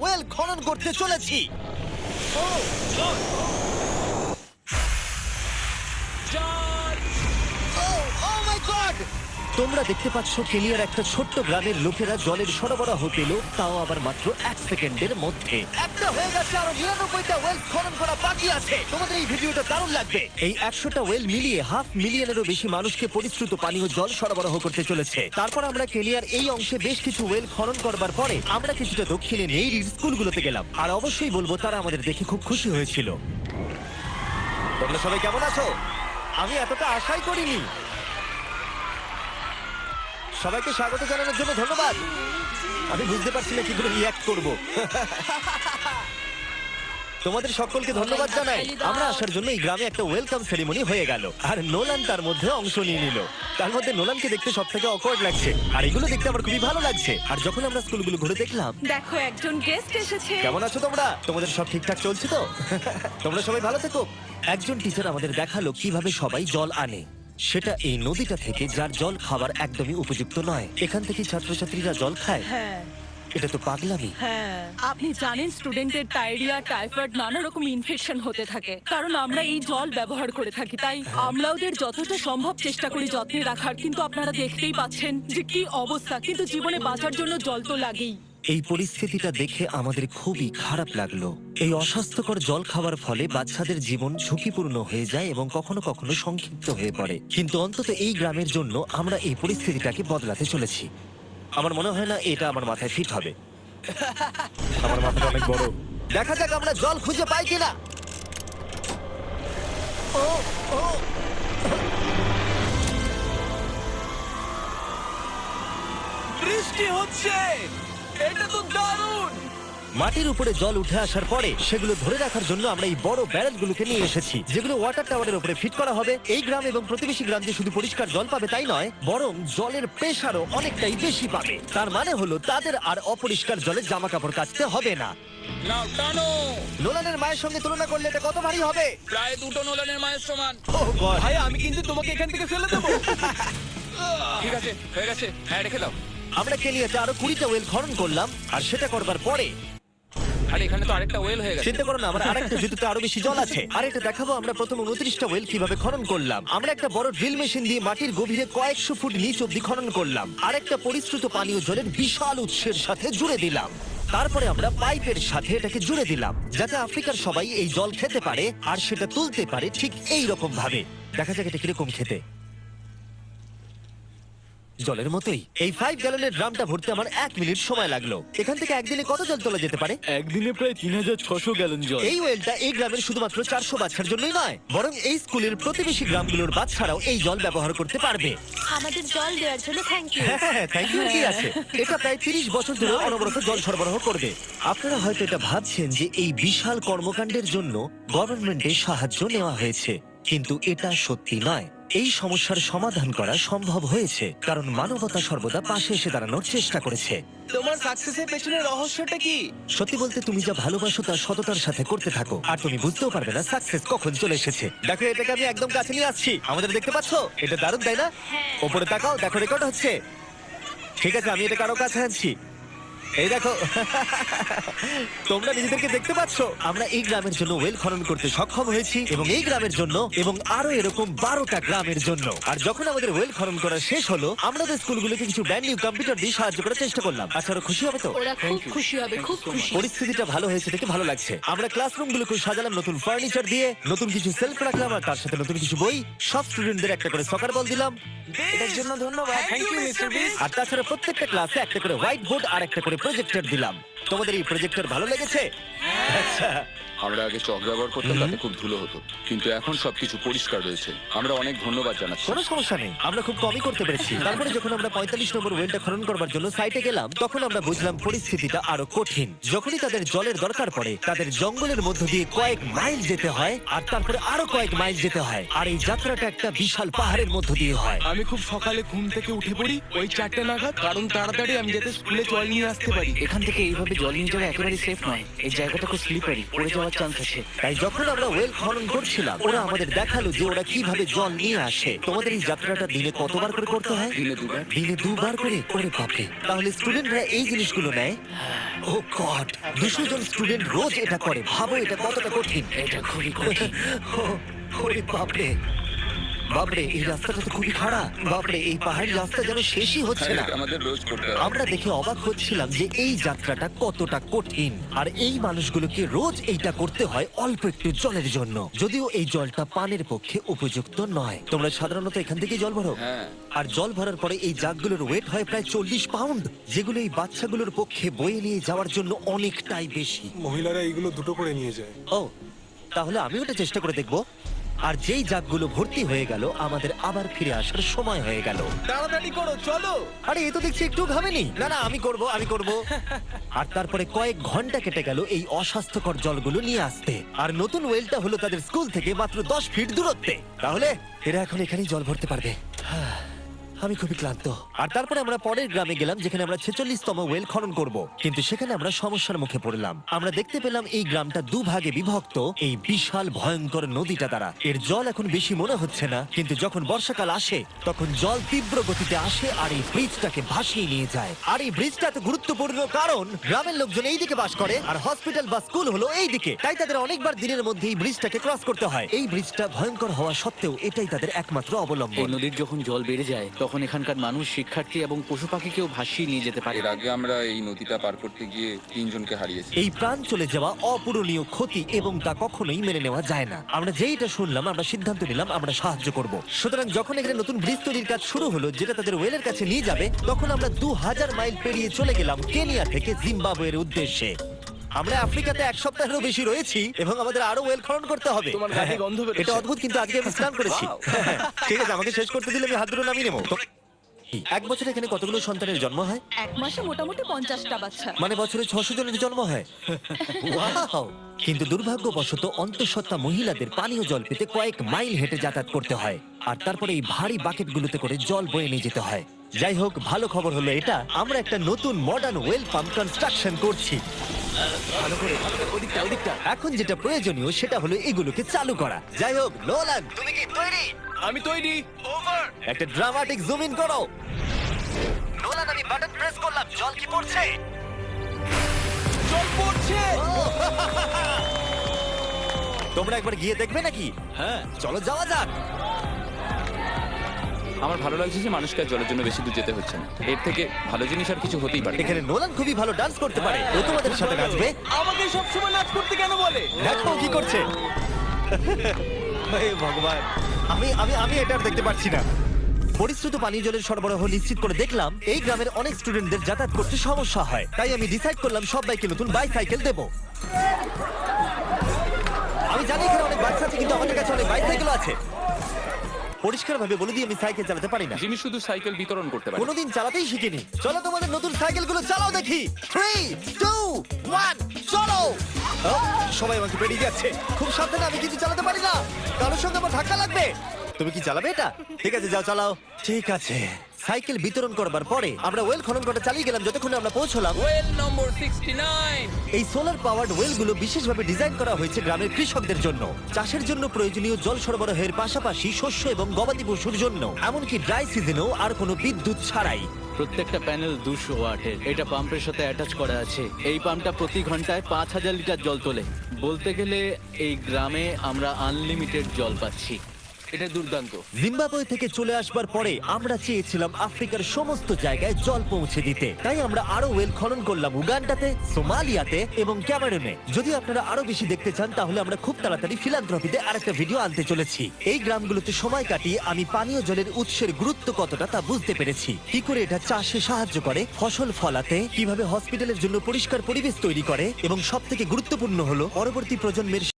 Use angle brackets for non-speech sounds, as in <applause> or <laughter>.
Well খনন করতে চলেছি। তোমরা দেখতে পাচ্ছ কেলিয়ার একটা ছোট্ট গ্রামের লোকেরা জলের সরবরাহ পেল তাও আবার মাত্র এক সেকেন্ডের মধ্যে। একটা হয়ে গেছে আরও নিরানব্বইটা ওয়েল খনন করা বাকি আছে। তোমাদের এই ভিডিওটা দারুণ লাগবে। এই একশোটা ওয়েল মিলিয়ে হাফ মিলিয়নেরও বেশি মানুষকে পরিশ্রুত পানীয় জল সরবরাহ করতে চলেছে। তারপর আমরা কেলিয়ার এই অংশে বেশ কিছু ওয়েল খনন করবার পরে আমরা কিছুটা দক্ষিণে নেইরির স্কুলগুলোতে গেলাম। আর অবশ্যই বলব তারা আমাদের দেখে খুব খুশি হয়েছিল। তোমরা সবাই কেমন আছো? আমি এতটা আশাই করিনি। সবাইকে স্বাগত জানানোর জন্য ধন্যবাদ। আমি বুঝতে পারছি না কি করে রিয়াক্ট করব। তোমাদের সকলকে ধন্যবাদ জানাই। আমরা আসার জন্য এই গ্রামে একটা ওয়েলকাম সেরিমনি হয়ে গেল। আর নোলান তার মধ্যে অংশ নিয়ে নিল। তার মধ্যে নোলানকে দেখতে সব থেকে অকওয়ার্ড লাগছে। আর এগুলো দেখতে আমার খুবই ভালো লাগছে। আর যখন আমরা স্কুলগুলো ঘুরে দেখলাম দেখো একজন গেস্ট এসেছে। কেমন আছো তোমরা? তোমাদের সব ঠিকঠাক চলছে তো? তোমরা সবাই ভালো থেকো। একজন টিচার আমাদের দেখাল কীভাবে সবাই জল আনে। সেটা এই নদীটা থেকে যার জল খাবার একদমই উপযুক্ত নয়। এখান থেকে ছাত্রছাত্রীরা জল খায়। হ্যাঁ। এটা তো পাগলামি। হ্যাঁ। আপনি জানেন স্টুডেন্টের ডায়রিয়া টাইফয়েড নানা রকম ইনফেকশন হতে থাকে। কারণ আমরা এই জল ব্যবহার করে থাকি তাই আমরা ওদের যতটা সম্ভব চেষ্টা করি যত্নে রাখার। কিন্তু আপনারা দেখতেই পাচ্ছেন যে কি অবস্থা। কিন্তু জীবনে বাঁচার জন্য জল তো লাগেই। এই পরিস্থিতিটা দেখে আমাদের খুবই খারাপ লাগল। এই অস্বাস্থ্যকর জল খাওয়ার ফলে বাচ্চাদের জীবন ঝুঁকিপূর্ণ হয়ে যায় এবং কখনো কখনো সংক্ষিপ্ত হয়ে পড়ে। কিন্তু অন্তত এই গ্রামের জন্য আমরা এই পরিস্থিতিটাকে বদলাতে চলেছি। আমার মনে হয় না এটা আমার মাথায় ফিট হবে। আমার মাথাটা অনেক বড়। দেখা যাক আমরা জল খুঁজে পাই কিনা। বৃষ্টি হচ্ছে! এটা তো দারুণ! মাটির উপরে জল উঠে আসার পরে সেগুলো ধরে রাখার জন্য আমরা এই বড় ব্যারেলগুলোকে নিয়ে এসেছি যেগুলো ওয়াটার টাওয়ারের উপরে ফিট করা হবে। এই গ্রাম এবং প্রতিবেশী গ্রাম যে শুধু পরিষ্কার জল পাবে তাই নয় বরং জলের প্রেশারও অনেকটাই বেশি পাবে। তার মানে হলো তাদের আর অপরিষ্কার জলে জামা কাপড় কাচতে হবে না। নাও টানো! নোলানের মায়ের সঙ্গে তুলনা করলে এটা কত ভারী হবে? প্রায় দুটো নোলানের মায়ের সমান। God! ভাই আমি কিন্তু তোমাকে এখান থেকে ফেলে দেবো। ঠিক আছে হয়ে গেছে। হ্যাঁ রেখে দাও। আমরা কেনিয়াতে আরও কুড়িটা ওয়েল খনন করলাম আর সেটা করবার পরে আরে এখানে তো আরেকটা ওয়েল হয়ে গেছে। চিন্তা করো না আমার আরেকটা জুতোতে আরও বেশি জল আছে। আর এটা দেখাবো আমরা প্রথম উনত্রিশটা ওয়েল কীভাবে খনন করলাম। আমরা একটা বড় ড্রিল মেশিন দিয়ে মাটির গভীরে কয়েকশো ফুট নিচ অব্দি খনন করলাম। আর একটা পরিশ্রুত পানীয় জলের বিশাল উৎসের সাথে জুড়ে দিলাম। তারপরে আমরা পাইপের সাথে এটাকে জুড়ে দিলাম যাতে আফ্রিকার সবাই এই জল খেতে পারে আর সেটা তুলতে পারে ঠিক এই রকম ভাবে। দেখা যাক এটা কীরকম খেতে। জলের মতোই। এই ফাইভ গ্যালনের ড্রামটা ভরতে আমার এক মিনিট সময় লাগল। এখান থেকে একদিনে কত জল তোলা যেতে পারে? একদিনে প্রায় তিন হাজার ছশো গ্যালন জল। এই ওয়েলটা এই গ্রামের শুধুমাত্র চারশো বাচ্চার জন্যই নয় বরং এই স্কুলের প্রতিবেশী গ্রামগুলোর বাচ্চারাও এই জল ব্যবহার করতে পারবে। আমাদের জল দেওয়ার জন্য থ্যাংক ইউ হ্যাঁ থ্যাংক ইউ কি আছে। এটা প্রায় তিরিশ বছর ধরে অনবরত জল সরবরাহ করবে। আপনারা হয়তো এটা ভাবছেন যে এই বিশাল কর্মকাণ্ডের জন্য গভর্নমেন্টের সাহায্য নেওয়া হয়েছে কিন্তু এটা সত্যি নয়। এই সমস্যার সমাধান করা সম্ভব হয়েছে কারণ মানবতা সর্বদা পাশে এসে দাঁড়ানোর চেষ্টা করেছে। তোমার সাকসেসের পেছনে রহস্যটা কি? সত্যি বলতে তুমি যা ভালোবাসো তা সততার সাথে করতে থাকো আর তুমি বুঝতেও পারবে না সাকসেস কখন চলে এসেছে। দেখো এটাকে আমি একদম কাছে নিয়ে আসছি। আমাদের দেখতে পাচ্ছ? এটা দারুণ তাই না? ওপরে তাকাও দেখো রেকর্ড হচ্ছে। ঠিক আছে আমি এটা কারও কাছে আনছি। এই দেখো। তোমরা নিজেদেরকে দেখতে পাচ্ছ? আমরা এই গ্রামের জন্য ওয়েল খনন করতে সক্ষম হয়েছি এবং এই গ্রামের জন্য এবং আরও এরকম বারোটা গ্রামের জন্য। আর যখন আমাদের ওয়েল খনন করা শেষ হলো আমরা ওদের স্কুলগুলোকে কিছু ব্র্যান্ড নিউ কম্পিউটার দিয়ে সাহায্য করার চেষ্টা করলাম। আচ্ছা ওরা খুশি হবে তো? ওরা খুব খুশি হবে খুব খুশি। পরিস্থিতিটা ভালো হয়েছে দেখে ভালো লাগছে। আমরা ক্লাসরুম গুলোকে সাজালাম নতুন ফার্নিচার দিয়ে নতুন কিছু সেলফ রাখলাম আর তার সাথে নতুন কিছু বই সব স্টুডেন্টদের একটা করে সকার বল দিলাম। এটার জন্য ধন্যবাদ। থ্যাংক ইউ মিস্টার বিস আর তাছাড়া প্রত্যেকটা ক্লাসে একটা করে হোয়াইট বোর্ড আর একটা করে প্রজেক্টর দিলাম। তোমাদের এই প্রজেক্টর ভালো লেগেছে? আচ্ছা। আমরা আগে চক ব্যবহার করতাম তাতে খুব ধুলো হতো। কিন্তু এখন সবকিছু পরিষ্কার রয়েছে। আমরা অনেক ধন্যবাদ জানাচ্ছি। কোনো সমস্যা নেই। আমরা খুব কমই করতে পেরেছি। তারপরে যখন আমরা পঁয়তাল্লিশ নম্বর ওয়েলটা খনন করবার জন্য সাইটে গেলাম তখন আমরা বুঝলাম পরিস্থিতিটা আরও কঠিন। যখনই তাদের জলের দরকার পড়ে তাদের জঙ্গলের মধ্য দিয়ে কয়েক মাইল যেতে হয় আর তারপরে আরও কয়েক মাইল যেতে হয়। আর এই যাত্রাটা একটা বিশাল পাহাড়ের মধ্য দিয়ে হয়। আমি খুব সকালে ঘুম থেকে উঠে পড়ি ওই চারটে নাগাদ কারণ তাড়াতাড়ি আমি যাতে স্কুলে জল নিয়ে আসতে পারি এখান থেকে এইভাবে জল নিয়ে যাওয়া একেবারে সেফ নয়। এই জায়গাটা খুব স্লিপারি পড়ে যাওয়ার চান্স আছে। তাই যখন আমরা ওয়েল খনন করছিলাম ওরা আমাদের দেখাল যে ওরা কীভাবে জল নিয়ে আসে। তোমাদের এই যাত্রাটা দিনে কতবার করে করতে হয়? দিনে দুবার। দিনে দুবার করে? ওরে বাপরে। তাহলে স্টুডেন্টরা এই জিনিসগুলো নেয়? ও গড দুশো জন স্টুডেন্ট রোজ এটা করে। ভাবো এটা কতটা কঠিন। এটা খুবই কঠিন। ও- <laughs> ওরে বাপরে। বাপরে এই রাস্তাটা তো খুবই খারাপ। বাপরে এই পাহাড়ি রাস্তা যেন শেষই হচ্ছে না। আমাদের রোজ করতে আমরা দেখে অবাক হচ্ছিলাম যে এই যাত্রাটা কতটা কঠিন। আর এই মানুষগুলোকে রোজ এইটা করতে হয় অল্প একটু জলের জন্য। যদিও এই জলটা পানের পক্ষে উপযুক্ত নয়। তোমরা সাধারণত এখান থেকে জল ভরো। হ্যাঁ। আর জল ভরার পরে এই জাগগুলোর ওয়েট হয় প্রায় চল্লিশ পাউন্ড যেগুলো এই বাচ্চাগুলোর পক্ষে বয়ে নিয়ে যাওয়ার জন্য অনেকটাই বেশি। মহিলারা এইগুলো দুটো করে নিয়ে যায়। ও তাহলে আমি ওটা চেষ্টা করে দেখব। আর যেই জাগগুলো ভর্তি হয়ে গেল আমাদের আবার ফিরে আসার সময় হয়ে গেল। তাড়াতাড়ি করো চলো। আরে এ তো দেখছি একটু ঘামেনি। না না আমি করব আমি করব। <laughs> আর তারপরে কয়েক ঘণ্টা কেটে গেল এই অস্বাস্থ্যকর জলগুলো নিয়ে আসতে। আর নতুন ওয়েলটা হলো তাদের স্কুল থেকে মাত্র দশ ফিট দূরত্বে। তাহলে এরা এখন এখানেই জল ভরতে পারবে। আমি খুবই ক্লান্ত। আর তারপরে আমরা পরের গ্রামে গেলাম, যেখানে আমরা ছেচল্লিশতম ওয়েল খনন করব। কিন্তু সেখানে আমরা সমস্যার মুখে পড়লাম। আমরা দেখতে পেলাম এই গ্রামটা দুভাগে বিভক্ত। এই বিশাল ভয়ঙ্কর নদীটা দ্বারা। এর জল এখন বেশি মনে হচ্ছে না। কিন্তু যখন বর্ষাকাল আসে, তখন জল তীব্র গতিতে আসে আর এই ব্রিজটাকে ভাসিয়ে নিয়ে যায়। আর এই ব্রিজটা এত গুরুত্বপূর্ণ কারণ, গ্রামের লোকজন এই দিকে বাস করে আর হসপিটাল বা স্কুল হলো এই দিকে তাই তাদের অনেকবার দিনের মধ্যে এই ব্রিজটাকে ক্রস করতে হয়। এই ব্রিজটা ভয়ঙ্কর হওয়া সত্ত্বেও এটাই তাদের একমাত্র অবলম্বন। নদীর যখন জল বেড়ে যায় তখন এখানকার মানুষ শিক্ষার্থী এবং পশু পাখিকেও ভাসিয়ে নিয়ে যেতে পারে। এর আগে আমরা এই নদীটা পার করতে গিয়ে তিনজনকে হারিয়েছি। এই প্রাণ চলে যাওয়া অপূরণীয় ক্ষতি এবং তা কখনোই মেনে নেওয়া যায় না। আমরা যেইটা শুনলাম আমরা সিদ্ধান্ত নিলাম আমরা সাহায্য করব। সুতরাং যখন এখানে নতুন ব্রিজ তৈরির কাজ শুরু হলো যেটা তাদের ওয়েলের কাছে নিয়ে যাবে তখন আমরা দু হাজার মাইল পেরিয়ে চলে গেলাম কেনিয়া থেকে জিম্বাবুয়ের উদ্দেশ্যে। আমরা আফ্রিকাতে এক সপ্তাহেরও বেশি রয়েছি এবং আমাদের আরও ওয়েল খনন করতে হবে। তোমার গা দিয়ে গন্ধ বেরোচ্ছে। এটা অদ্ভুত কিন্তু আজকে আমি স্নান করেছি। <laughs> ঠিক আছে আমাকে শেষ করতে দিলে আমি হাত দুটো নামিয়ে নেব। এক বছর এখানে কতগুলো সন্তানের জন্ম হয়? এক মাসে মোটামুটি পঞ্চাশটা বাচ্চা। মানে বছরে ছশো জনের জন্ম হয়? Wow! কিন্তু দুর্ভাগ্যবশত অন্তঃসত্ত্বা মহিলাদের পানীয় জল পেতে কয়েক মাইল হেঁটে যাতায়াত করতে হয়। আর তারপরে এই ভারী বাকেটগুলোতে করে জল বয়ে নিয়ে যেতে হয়। যাই হোক ভালো খবর হলো এটা আমরা একটা নতুন মডার্ন ওয়েল পাম্প কনস্ট্রাকশন করছি। ভালো করে ভালো করে, ওদিকটা ওদিকটা। এখন যেটা প্রয়োজনীয় সেটা হলো এগুলোকে চালু করা। যাই হোক নোলান তুমি কি তৈরি? আমি তৈরি। একটা ড্রামাটিক জুম ইন করো। নোলান আমি বাটন প্রেস করলাম জল কি পড়ছে? জল পড়ছে! <laughs> তোমরা একবার গিয়ে দেখবে নাকি? হ্যাঁ। চলো যাওয়া যাক। আমার ভালো লাগছে যে মানুষকে আর জলের জন্য বেশি দূর যেতে হচ্ছে না। এর থেকে ভালো জিনিস আর কিছু হতেই পারে এখানে নোলান খুবই ভালো ডান্স করতে পারে। ও তোমাদের সাথে নাচবে? আমাকে সবসময় নাচ করতে কেন বলে? দেখো ও কি করছে। হে ভগবান আমি আমি আমি এটা আর দেখতে পাচ্ছি না। পরিশ্রুত পানীয় জলের সরবরাহ নিশ্চিত করে দেখলাম এই গ্রামের অনেক স্টুডেন্টদের যাতায়াত করতে সমস্যা হয়। তাই আমি ডিসাইড করলাম সবাইকে নতুন বাইসাইকেল দেব। আমি জানি এখানে অনেক বাচ্চা আছে কিন্তু আমাদের কাছে অনেক বাইসাইকেল আছে। পরিষ্কারভাবে বলে দিয়ে আমি সাইকেল চালাতে পারি না। জিমি শুধু সাইকেল বিতরণ করতে পারে কোনোদিন চালাতেই শিখিনি। চলো তোমাদের নতুন সাইকেলগুলো চালাও দেখি। থ্রি টু ওয়ান চলো! ও, সবাই আমাকে বেরিয়ে যাচ্ছে। খুব সাবধানে আমি কিছু চালাতে পারি না। কারোর সঙ্গে আমার ধাক্কা লাগবে। তুমি কি চালাবে এটা? ঠিক আছে যাও চালাও। ঠিক আছে। সাইকেল বিতরণ করবার পরে আমরা ওয়েল খনন করা চালিয়ে গেলাম যতক্ষণে আমরা পৌঁছলাম। ওয়েল নম্বর 69 এই সোলার পাওয়ার্ড ওয়েলগুলো বিশেষভাবে ডিজাইন করা হয়েছে গ্রামের কৃষকদের জন্য। চাষের জন্য প্রয়োজনীয় জল সরবরাহের পাশাপাশি শস্য এবং গবাদি পশুর জন্য। এমনকি ড্রাই সিজনেও আর কোনো বিদ্যুৎ ছাড়াই। প্রত্যেকটা প্যানেল দুশো ওয়াটের। এটা পাম্পের সাথে অ্যাটাচ করা আছে। এই পাম্পটা প্রতি ঘন্টায় পাঁচ হাজার লিটার জল তোলে। বলতে গেলে এই গ্রামে আমরা আনলিমিটেড জল পাচ্ছি। এটা দুর্দান্ত। জিম্বাবুয়ে থেকে চলে আসবার পরে আমরা চেয়েছিলাম আফ্রিকার সমস্ত জায়গায় জল পৌঁছে দিতে। তাই আমরা আরও ওয়েল খনন করলাম উগান্ডাতে, সোমালিয়াতে এবং ক্যামেরুনে। যদি আপনারা আরও বেশি দেখতে চান, তাহলে আমরা খুব তাড়াতাড়ি ফিলান্থ্রপিতে আরেকটা ভিডিও আনতে চলেছি। এই গ্রামগুলোতে সময় কাটিয়ে আমি পানীয় জলের উৎসের গুরুত্ব কতটা তা বুঝতে পেরেছি। কি করে এটা চাষে সাহায্য করে, ফসল ফলাতে, কীভাবে হসপিটালের জন্য পরিষ্কার পরিবেশ তৈরি করে এবং সব থেকে গুরুত্বপূর্ণ হলো, পরবর্তী প্রজন্মের